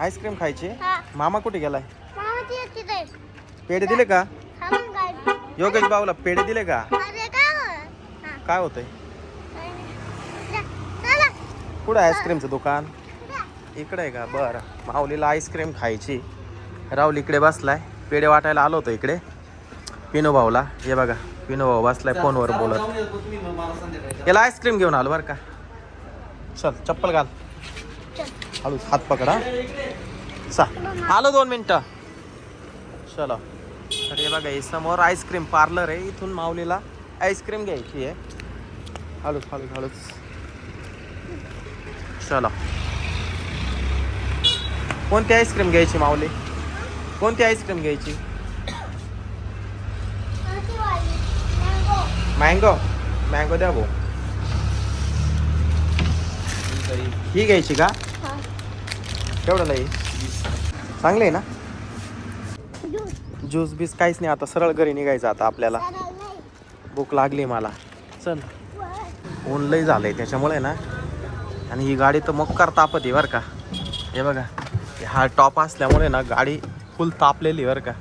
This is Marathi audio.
आईस्क्रीम खायची? हा. मामा कुठे गेलाय? पेढे दिले का? हा मग काय? योगेश भाऊला पेढे दिले का? अरे काय हो? हा. काय होतंय? काय नाही. जा, चला. कुठं आहे आईस्क्रीमचं दुकान? इकडे आहे का? बरं. माऊलीला आईस्क्रीम खायची. राहुल इकडे बसलाय. पेढे वाटायला आलो होतो इकडे. पिनू भाऊला. हे बघा पिनू भाऊ बसलाय फोनवर बोलत. याला आईस्क्रीम घेऊन आलो बरं का. चल चप्पल घाल. हळू हात पकडा. चा आलो दोन मिनटं. चलो. तर हे बघा हे समोर आईस्क्रीम पार्लर आहे इथून माऊलीला आईस्क्रीम घ्यायची आहे. हळूच हळूच हळूच चला. कोणती आईस्क्रीम घ्यायची माऊली? कोणती आईस्क्रीम घ्यायची? मँगो. मँगो मँगो द्या भाऊ. ही घ्यायची का? केवढ्याला केवढं चांगलं आहे ना? ज्यूस. बीस काहीच नाही आता सरळ घरी निघायचं आता आपल्याला. भूक लागली मला. चल. ऊन लई झालंय त्याच्यामुळे ना. आणि ही गाडी तर मोक्कार तापत आहे बरं का. हे बघा हा टॉप असल्यामुळे ना गाडी फुल तापलेली बरं का.